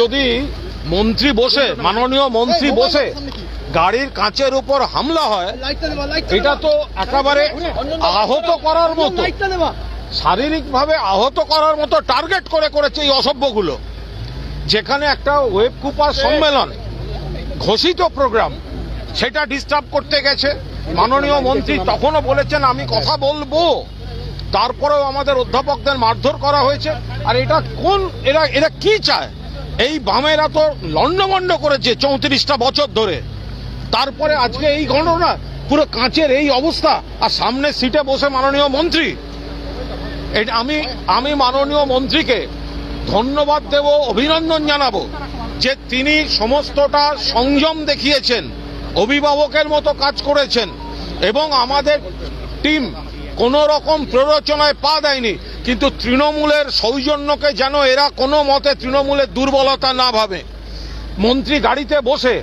যদি মন্ত্রী বসে মাননীয় মন্ত্রী বসে গাড়ির কাঁচের উপর হামলা হয় এটা তো একেবারে আহত করার মতো। শারীরিকভাবে আহত করার মতো টার্গেট করে করেছে এই অসভ্যগুলো। যেখানে একটা ওয়েব কুপার সম্মেলন ঘোষিত প্রোগ্রাম সেটা ডিস্টার্ব করতে গেছে। মাননীয় মন্ত্রী তখনও বলেছেন আমি কথা বলব। তারপরেও আমাদের অধ্যাপকদের মারধর করা হয়েছে। আর এটা কোন এরা এরা কি চায়? এই বামেরা তো লন্ডভন্ড করেছে চৌত্রিশটা বছর ধরে। তারপরে আজকে এই ঘটনা, পুরো কাঁচের এই অবস্থা, আর সামনে সিটে বসে মাননীয় মন্ত্রী। এটা আমি আমি মাননীয় মন্ত্রীকে ধন্যবাদ দেব, অভিনন্দন জানাব যে তিনি সমস্তটা সংযম দেখিয়েছেন, অভিভাবকের মতো কাজ করেছেন, এবং আমাদের টিম কোন রকম প্ররোচনায় পা দেয়নি। কিন্তু তৃণমূলের সৌজন্যকে যেন এরা কোনো মতে তৃণমূলের দুর্বলতা না ভাবে। মন্ত্রী গাড়িতে বসে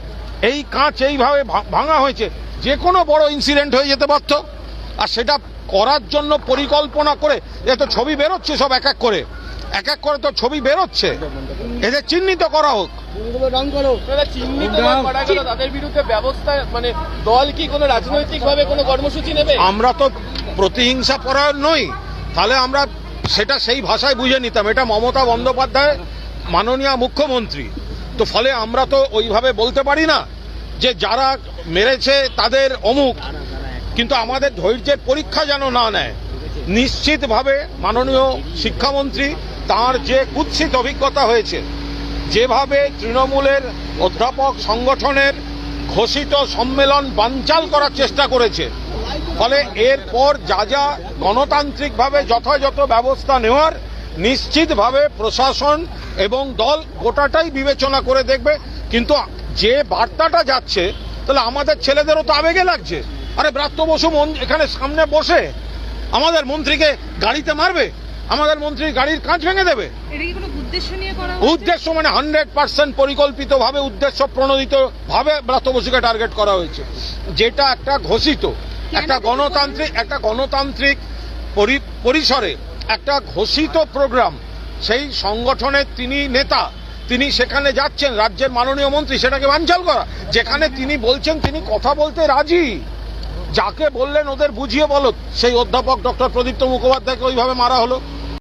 এই কাঁচ এইভাবে ভাঙা হয়েছে। যে কোনো বড় ইনসিডেন্ট হয়ে যেতে পারত আর সেটা করার জন্য পরিকল্পনা করে এ তো ছবি বেরোচ্ছে সব এক এক করে। এক এক করে তো ছবি বেরোচ্ছে। এদের চিহ্নিত করা হোক। মানে দল কি কোনো রাজনৈতিক কোনো কর্মসূচি নেবে? আমরা তো প্রতিহিংসা পরায়ণ নই। তাহলে আমরা সেটা সেই ভাষায় বুঝে নিতাম। এটা মমতা বন্দ্যোপাধ্যায় মাননীয় মুখ্যমন্ত্রী। তো ফলে আমরা তো ওইভাবে বলতে পারি না যে যারা মেরেছে তাদের অমুক। কিন্তু আমাদের ধৈর্যের পরীক্ষা যেন না নেয়, নিশ্চিতভাবে মাননীয় শিক্ষামন্ত্রী তার যে কুৎসিত অভিজ্ঞতা হয়েছে, যেভাবে তৃণমূলের অধ্যাপক সংগঠনের ঘোষিত সম্মেলন বানচাল করার চেষ্টা করেছে ফলে এরপর যা যা গণতান্ত্রিকভাবে যথাযথ ব্যবস্থা নেওয়ার নিশ্চিতভাবে প্রশাসন এবং দল গোটাটাই বিবেচনা করে দেখবে। কিন্তু যে বার্তাটা যাচ্ছে তাহলে আমাদের ছেলেদেরও তো আবেগে লাগছে। আরে ব্রাত্য বসু এখানে সামনে বসে আমাদের মন্ত্রীকে গাড়িতে মারবে? আমাদের মন্ত্রী গাড়ির কাঁচ ভেঙে দেবে? উদ্দেশ্য মানে হান্ড্রেড পার্সেন্ট পরিকল্পিত ভাবে উদ্দেশ্য প্রণোদিত ভাবে ব্রাত্য বসুকে টার্গেট করা হয়েছে। যেটা একটা ঘোষিত। একটা গণতান্ত্রিক একটা গণতান্ত্রিক পরি- পরিসরে একটা ঘোষিত প্রোগ্রাম সেই সংগঠনের তিনি নেতা তিনি সেখানে যাচ্ছেন রাজ্যের মাননীয় মন্ত্রী সেটাকে বানচাল করা যেখানে তিনি বলছেন তিনি কথা বলতে রাজি। যাকে বললেন ওদের বুঝিয়ে বলো। সেই অধ্যাপক ডক্টর প্রদীপ্ত মুখোপাধ্যায়কে ওইভাবে মারা হলো।